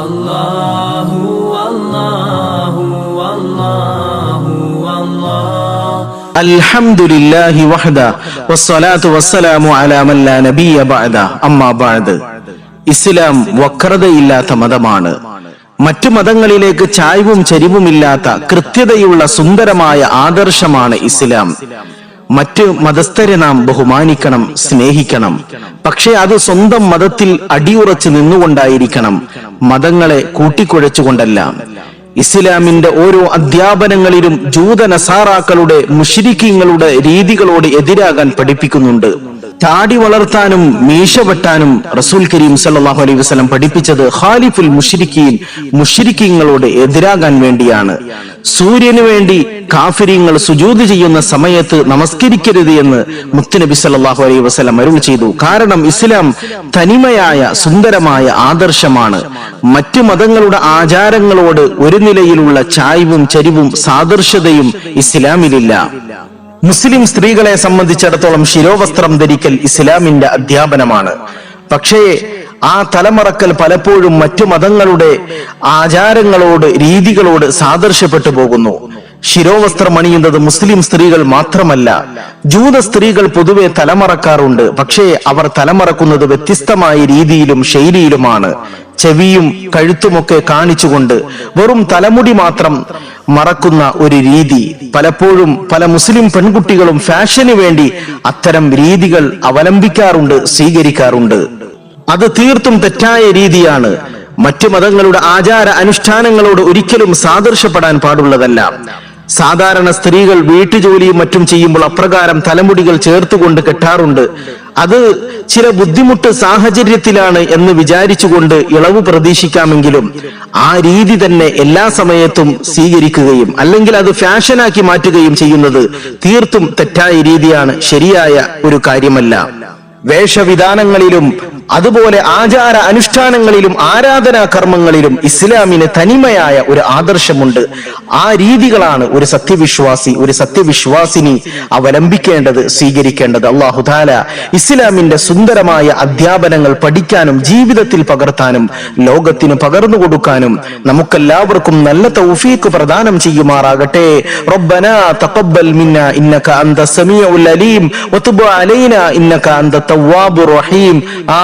അല്ലാഹു അല്ലാഹു അല്ലാഹു അല്ലാഹു അൽഹംദുലില്ലാഹി വഹദ വസ്സലാത്തു വസ്സലാമു അലാ മൻ ലാ നബിയ ബഅദ അമ്മാ ബഅദ് ഇസ്ലാം വക്രതയില്ലാത്ത മതമാണ്. മറ്റു മതങ്ങളിലേക്ക് ചായ്വും ചരിവുമില്ലാത്ത കൃത്യതയുള്ള സുന്ദരമായ ആദർശമാണ് ഇസ്ലാം. മറ്റ് മതസ്ഥരെ നാം ബഹുമാനിക്കണം സ്നേഹിക്കണം. പക്ഷേ അത് സ്വന്തം മതത്തിൽ അടിയുറച്ചു നിന്നുകൊണ്ടായിരിക്കണം. മതങ്ങളെ കൂട്ടിക്കുഴച്ചുകൊണ്ടല്ല. ഇസ്ലാമിന്റെ ഓരോ അധ്യാപനങ്ങളിലും ജൂത നസാറാക്കളുടെ മുഷിരിക്കീങ്ങളുടെ രീതികളോട് എതിരാകാൻ പഠിപ്പിക്കുന്നുണ്ട്. താടി വളർത്താനും മീശ വെട്ടാനും റസൂൽ കരീം സല്ലാഹു അലൈഹി വസ്ലം പഠിപ്പിച്ചത് ഖാലിഫുൽ മുഷിരിക്കീൻ മുഷിരിക്കീങ്ങളോട് എതിരാകാൻ വേണ്ടിയാണ്. സൂര്യന് വേണ്ടി കാഫിരിങ്ങൾ സുജൂത് ചെയ്യുന്ന സമയത്ത് നമസ്കരിക്കരുത് എന്ന് മുത്തുനബി സല്ലാഹു അലൈഹി വസ്ലം അരുൾ ചെയ്തു. കാരണം ഇസ്ലാം തനിമയായ സുന്ദരമായ ആദർശമാണ്. മറ്റ് മതങ്ങളുടെ ആചാരങ്ങളോട് ഒരു നിലയിലുള്ള ചായ്വും ചരിവും സാദൃശ്യതയും ഇസ്ലാമിലില്ല. മുസ്ലിം സ്ത്രീകളെ സംബന്ധിച്ചിടത്തോളം ശിരോവസ്ത്രം ധരിക്കൽ ഇസ്ലാമിന്റെ അധ്യാപനമാണ്. പക്ഷേ ആ തലമറക്കൽ പലപ്പോഴും മറ്റു മതങ്ങളുടെ ആചാരങ്ങളോട് രീതികളോട് സാദൃശ്യപ്പെട്ടു പോകുന്നു. ശിരോവസ്ത്രം അണിയുന്നത് മുസ്ലിം സ്ത്രീകൾ മാത്രമല്ല. ജൂത സ്ത്രീകൾ പൊതുവെ തലമറക്കാറുണ്ട്. പക്ഷേ അവർ തലമറക്കുന്നത് വ്യത്യസ്തമായ രീതിയിലും ശൈലിയിലുമാണ്. ചെവിയും കഴുത്തുമൊക്കെ കാണിച്ചുകൊണ്ട് വെറും തലമുടി മാത്രം മറക്കുന്ന ഒരു രീതി. പലപ്പോഴും പല മുസ്ലിം പെൺകുട്ടികളും ഫാഷന് വേണ്ടി അത്തരം രീതികൾ അവലംബിക്കാറുണ്ട് സ്വീകരിക്കാറുണ്ട്. അത് തീർത്തും തെറ്റായ രീതിയാണ്. മറ്റു മതങ്ങളുടെ ആചാര അനുഷ്ഠാനങ്ങളോട് ഒരിക്കലും സാദൃശ്യപ്പെടാൻ പാടുള്ളതല്ല. സാധാരണ സ്ത്രീകൾ വീട്ടുജോലിയും മറ്റും ചെയ്യുമ്പോൾ അപ്രകാരം തലമുടികൾ ചേർത്തുകൊണ്ട് കെട്ടാറുണ്ട്. അത് ചില ബുദ്ധിമുട്ട് സാഹചര്യത്തിലാണ് എന്ന് വിചാരിച്ചുകൊണ്ട് ഇളവ് പ്രതീക്ഷിക്കാമെങ്കിലും ആ രീതി തന്നെ എല്ലാ സമയത്തും സ്വീകരിക്കുകയും അല്ലെങ്കിൽ അത് ഫാഷനാക്കി മാറ്റുകയും ചെയ്യുന്നത് തീർത്തും തെറ്റായ രീതിയാണ് ശരിയായ ഒരു കാര്യമല്ല. വേഷവിധാനങ്ങളിലും അതുപോലെ ആചാര അനുഷ്ഠാനങ്ങളിലും ആരാധനാ കർമ്മങ്ങളിലും ഇസ്ലാമിന് തനിമയായ ഒരു ആദർശമുണ്ട്. ആ രീതികളാണ് ഒരു സത്യവിശ്വാസി ഒരു സത്യവിശ്വാസിനി അവലംബിക്കേണ്ടത് സ്വീകരിക്കേണ്ടത്. അള്ളാഹുദാല ഇസ്ലാമിന്റെ സുന്ദരമായ അധ്യാപനങ്ങൾ പഠിക്കാനും ജീവിതത്തിൽ പകർത്താനും ലോകത്തിന് പകർന്നു കൊടുക്കാനും നമുക്കെല്ലാവർക്കും നല്ല തൗഫീക്ക് പ്രദാനം ചെയ്യുമാറാകട്ടെ. റബ്ബന തഖബ്ബൽ മിന്ന ഇന്നക അന്ത സമീഉൽ അലീം വതുബ് അലൈനാ ഇന്നക അന്ത തവ്വാബുർ റഹീം.